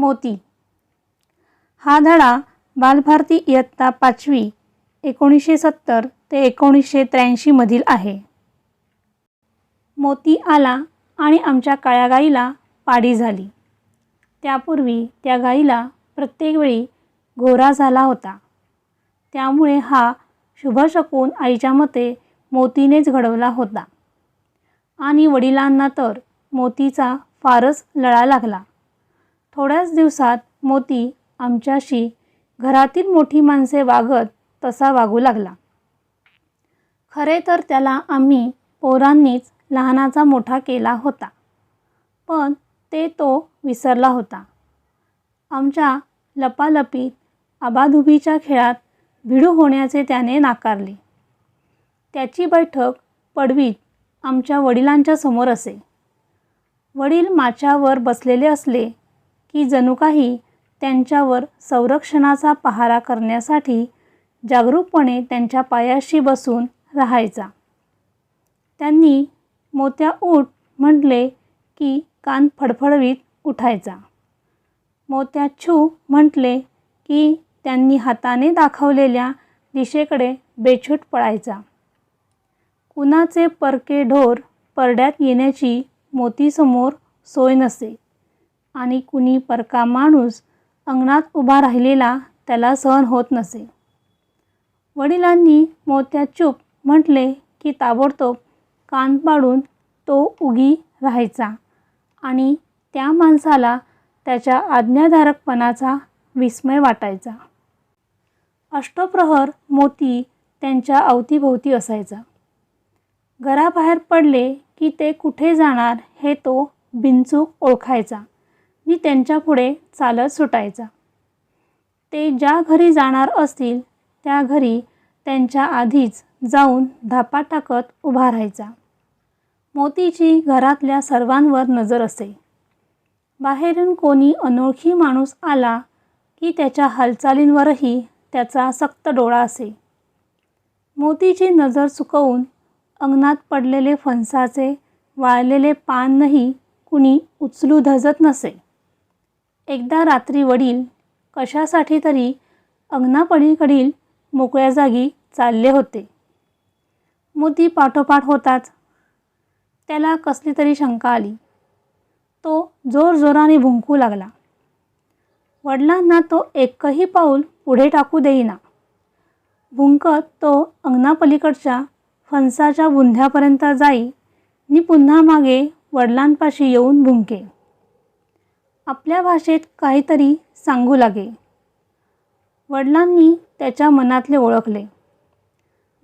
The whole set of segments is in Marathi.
मोती. हा धडा बालभारती इयत्ता पाचवी एकोणीसशे सत्तर ते एकोणीसशे त्र्याऐंशीमधील आहे. मोती आला आणि आमच्या काळ्या गाईला पाडी झाली. त्यापूर्वी त्या गाईला प्रत्येक वेळी गोरा झाला होता. त्यामुळे हा शुभशकून आईच्या मते मोतीनेच घडवला होता. आणि वडिलांना तर मोतीचा फारच लळा लागला. थोड्याच दिवसात मोती आमच्याशी घरातील मोठी माणसे वागत तसा वागू लागला. खरे तर त्याला आम्ही पोरांनीच लहानाचा मोठा केला होता. पण ते तो विसरला होता. आमच्या लपालपीत आबाधुबीच्या खेळात भिडू होण्याचे त्याने नाकारले. त्याची बैठक पडवीत आमच्या वडिलांच्या समोर असे. वडील माच्यावर बसलेले असले की जणू काही त्यांच्यावर संरक्षणाचा पहारा करण्यासाठी जागरूकपणे त्यांच्या पायाशी बसून राहायचा. त्यांनी मोत्या उठ म्हटले की कान फडफडवीत उठायचा. मोत्या छू म्हटले की त्यांनी हाताने दाखवलेल्या दिशेकडे बेछूट पळायचा. कुणाचे परके ढोर परड्यात येण्याची मोतीसमोर सोय नसे. आणि कुणी परका माणूस अंगणात उभा राहिलेला त्याला सहन होत नसे. वडिलांनी मोत्या चूप म्हटले की ताबडतोब कान पाडून तो उगी राहायचा आणि त्या माणसाला त्याच्या आज्ञाधारकपणाचा विस्मय वाटायचा. अष्टप्रहर मोती त्यांच्या अवतीभोवती असायचा. घराबाहेर पडले की ते कुठे जाणार हे तो बिनचूक ओळखायचा. आणि त्यांच्यापुढे चालत सुटायचा. ते ज्या घरी जाणार असतील त्या घरी त्यांच्या आधीच जाऊन धापा टाकत उभा राहायचा. मोतीची घरातल्या सर्वांवर नजर असे. बाहेरून कोणी अनोळखी माणूस आला की त्याच्या हालचालींवरही त्याचा सक्त डोळा असे. मोतीची नजर चुकवून अंगणात पडलेले फणसाचे वाळलेले पानही कुणी उचलू धजत नसे. एकदा रात्री वडील कशासाठी तरी अंगणापलीकडील मोकळ्या जागी चालले होते. मोती पाठोपाठ होताच. त्याला कसली तरी शंका आली. तो जोरजोराने भुंकू लागला. वडिलांना तो एकही पाऊल पुढे टाकू देईना. भुंकत तो अंगणापलीकडच्या फणसाच्या बुंध्यापर्यंत जाई आणि पुन्हा मागे वडिलांपाशी येऊन भुंके. आपल्या भाषेत काहीतरी सांगू लागे. वडिलांनी त्याच्या मनातले ओळखले.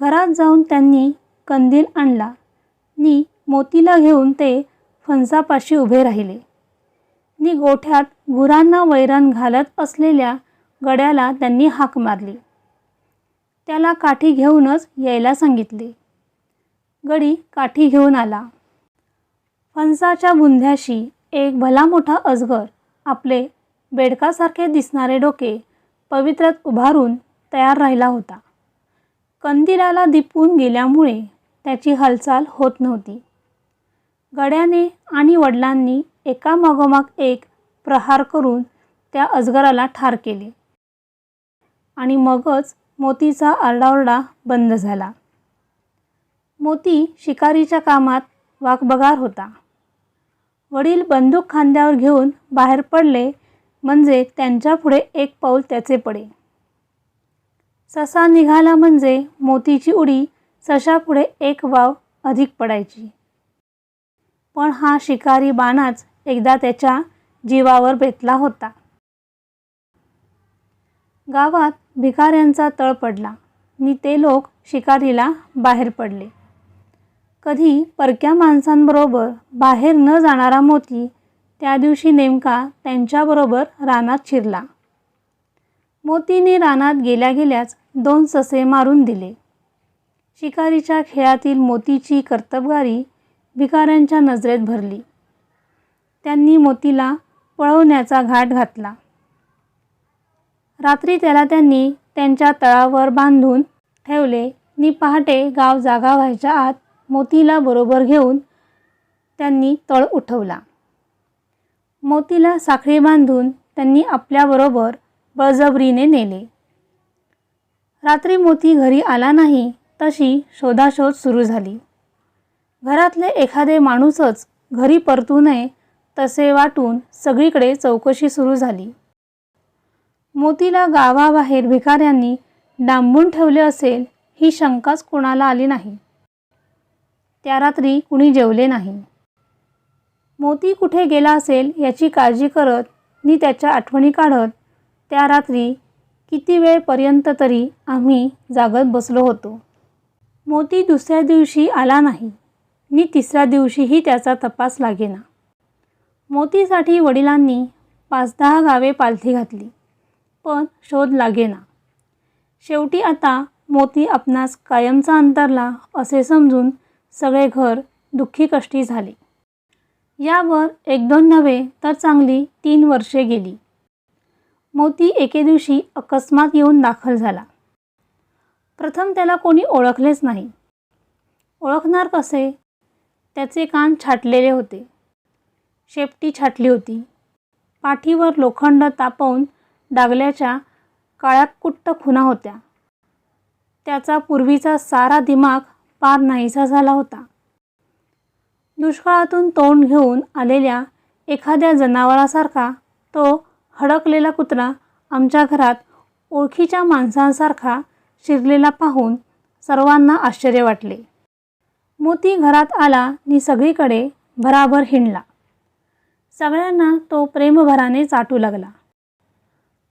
घरात जाऊन त्यांनी कंदील आणला. नि मोतीला घेऊन ते फणसापाशी उभे राहिले. नि गोठ्यात गुरांना वैरण घालत असलेल्या गड्याला त्यांनी हाक मारली. त्याला काठी घेऊनच यायला सांगितले. गडी काठी घेऊन आला. फणसाच्या बुंध्याशी एक भला मोठा अजगर आपले बेडकासारखे दिसणारे डोके पवित्रात उभारून तयार राहिला होता. कंदिलाला दिपून गेल्यामुळे त्याची हालचाल होत नव्हती. गड्याने आणि वडिलांनी एका मागोमाग एक प्रहार करून त्या अजगराला ठार केले. आणि मगच मोतीचा आरडाओरडा बंद झाला. मोती शिकारीच्या कामात वाकबगार होता. वडील बंदूक खांद्यावर घेऊन बाहेर पडले म्हणजे त्यांच्यापुढे एक पाऊल त्याचे पडे. ससा निघाला म्हणजे मोतीची उडी सशापुढे एक वाव अधिक पडायची. पण हा शिकारी बाणाच एकदा त्याच्या जीवावर बेतला होता. गावात भिकाऱ्यांचा तळ पडला. आणि ते लोक शिकारीला बाहेर पडले. कधी परक्या माणसांबरोबर बाहेर न जाणारा मोती त्या दिवशी नेमका त्यांच्याबरोबर रानात शिरला. मोतीने रानात गेल्या गेल्याच दोन ससे मारून दिले. शिकारीच्या खेळातील मोतीची कर्तबगारी भिकाऱ्यांच्या नजरेत भरली. त्यांनी मोतीला पळवण्याचा घाट घातला. रात्री त्याला त्यांनी त्यांच्या तळावर बांधून ठेवले. नि पहाटे गाव जागा व्हायच्या आत मोतीला बरोबर घेऊन त्यांनी तळ उठवला. मोतीला साखळी बांधून त्यांनी आपल्याबरोबर बळजबरीने नेले. रात्री मोती घरी आला नाही तशी शोधाशोध सुरू झाली. घरातले एखादे माणूसच घरी परतू नये तसे वाटून सगळीकडे चौकशी सुरू झाली. मोतीला गावाबाहेर भिकाऱ्यांनी डांबून ठेवले असेल ही शंकाच कोणाला आली नाही. त्या रात्री कुणी जेवले नाही. मोती कुठे गेला असेल याची काळजी करत नि त्याच्या आठवणी काढत त्या रात्री किती वेळपर्यंत तरी आम्ही जागत बसलो होतो. मोती दुसऱ्या दिवशी आला नाही. नि तिसऱ्या दिवशीही त्याचा तपास लागेना. मोतीसाठी वडिलांनी पाच दहा गावे पालथी घातली पण शोध लागेना. शेवटी आता मोती आपणास कायमचा अंतरला असे समजून सगळे घर दुःखी कष्टी झाले. यावर एक दोन नव्हे तर चांगली तीन वर्षे गेली. मोती एके दिवशी अकस्मात येऊन दाखल झाला. प्रथम त्याला कोणी ओळखलेच नाही. ओळखणार कसे? त्याचे कान छाटलेले होते. शेपटी छाटली होती. पाठीवर लोखंड तापवून डागल्याच्या काळ्याकुट्ट कुट्ट होत्या. त्याचा पूर्वीचा सारा दिमाग पार नाहीसा झाला होता. दुष्काळातून तोंड घेऊन आलेल्या एखाद्या जनावरासारखा तो हडकलेला कुत्रा आमच्या घरात ओळखीच्या माणसांसारखा शिरलेला पाहून सर्वांना आश्चर्य वाटले. मोती घरात आला नि सगळीकडे भराभर हिंडला. सगळ्यांना तो प्रेमभराने चाटू लागला.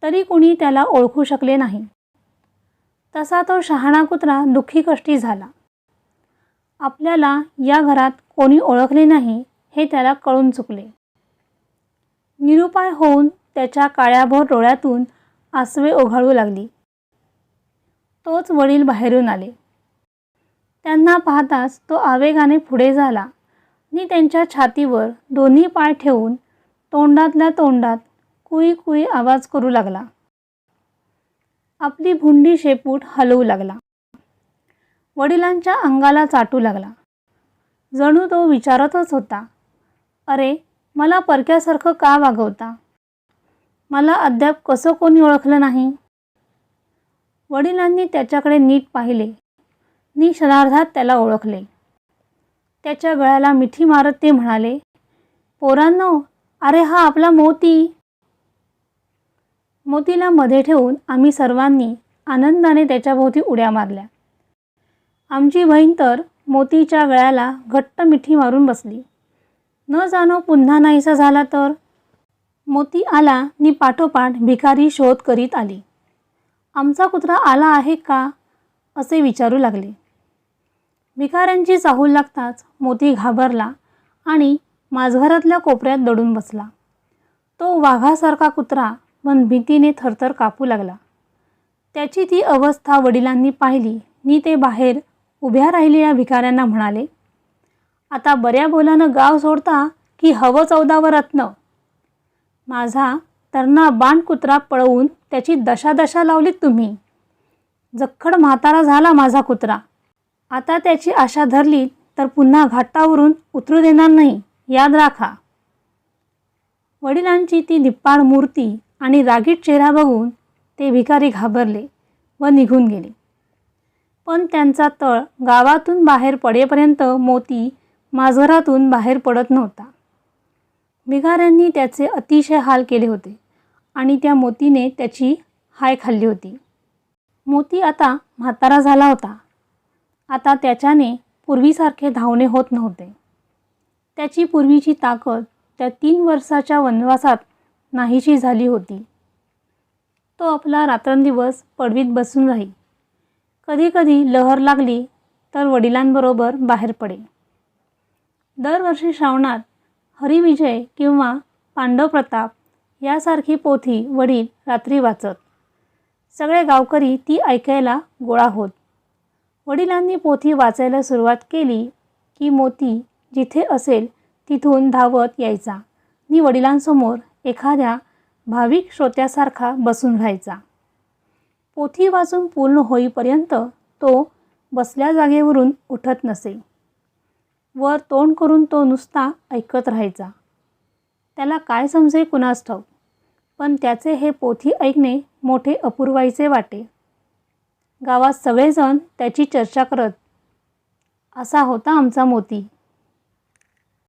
तरी कुणी त्याला ओळखू शकले नाही. तसा तो शहाणा कुत्रा दुःखी कष्टी झाला. आपल्याला या घरात कोणी ओळखले नाही हे त्याला कळून चुकले. निरुपाय होऊन त्याच्या काळ्याभोर डोळ्यातून आसवे ओघाळू लागली. तोच वडील बाहेरून आले. त्यांना पाहताच तो आवेगाने पुढे झाला. आणि त्यांच्या छातीवर दोन्ही पाय ठेवून तोंडातल्या तोंडात कुई कुई आवाज करू लागला. आपली भुंडी शेपूट हलवू लागला. वडिलांच्या अंगाला चाटू लागला. जणू तो विचारतच होता अरे मला परक्यासारखं का वागवता? मला अद्याप कसं कोणी ओळखलं नाही? वडिलांनी त्याच्याकडे नीट पाहिले. नि क्षणार्धात त्याला ओळखले. त्याच्या गळ्याला मिठी मारत ते म्हणाले पोरांनो अरे हा आपला मोती. मोतीला मध्ये ठेवून आम्ही सर्वांनी आनंदाने त्याच्याभोवती उड्या मारल्या. आमची बहीण तर मोतीच्या गळ्याला घट्ट मिठी मारून बसली. न जाणो पुन्हा नाहीसा झाला तर? मोती आला नि पाठोपाठ भिकारी शोध करीत आली. आमचा कुत्रा आला आहे का? असे विचारू लागले. भिकाऱ्यांची चाहूल लागताच मोती घाबरला आणि माझघरातल्या कोपऱ्यात दडून बसला. तो वाघासारखा कुत्रा मन भीतीने थरथर कापू लागला. त्याची ती अवस्था वडिलांनी पाहिली नि ते बाहेर उभ्या राहिलेल्या भिकाऱ्यांना म्हणाले आता बऱ्या बोलानं गाव सोडता की हवं चौदावर रत्न? माझा तरणा बाण कुत्रा पळवून त्याची दशा दशा लावलीत तुम्ही. जखड म्हातारा झाला माझा कुत्रा. आता त्याची आशा धरली तर पुन्हा घाटावरून उतरू देणार नाही याद राखा. वडिलांची ती निप्पाड मूर्ती आणि रागीट चेहरा बघून ते भिकारी घाबरले व निघून गेले. पण त्यांचा तळ गावातून बाहेर पडेपर्यंत मोती माझघरातून बाहेर पडत नव्हता. भिकाऱ्यांनी त्याचे अतिशय हाल केले होते आणि त्या मोतीने त्याची हाय खाल्ली होती. मोती आता म्हातारा झाला होता. आता त्याच्याने पूर्वीसारखे धावणे होत नव्हते. त्याची पूर्वीची ताकद त्या तीन वर्षाच्या वनवासात नाहीशी झाली होती. तो आपला रात्रंदिवस पडवीत बसून राही कधीकधी लहर लागली तर वडिलांबरोबर बाहेर पडे दरवर्षी श्रावणात हरिविजय किंवा पांडव प्रताप यासारखी पोथी वडील रात्री वाचत. सगळे गावकरी ती ऐकायला गोळा होत. वडिलांनी पोथी वाचायला सुरुवात केली की मोती जिथे असेल तिथून धावत यायचा. नि वडिलांसमोर एखाद्या भाविक श्रोत्यासारखा बसून राहायचा. पोथी वाचून पूर्ण होईपर्यंत तो बसल्या जागेवरून उठत नसे. वर तोंड करून तो नुसता ऐकत राहायचा. त्याला काय समजे कुणास ठाऊक. पण त्याचे हे पोथी ऐकणे मोठे अपूर्वाईचे वाटे. गावात सगळेजण त्याची चर्चा करत असा होता आमचा मोती.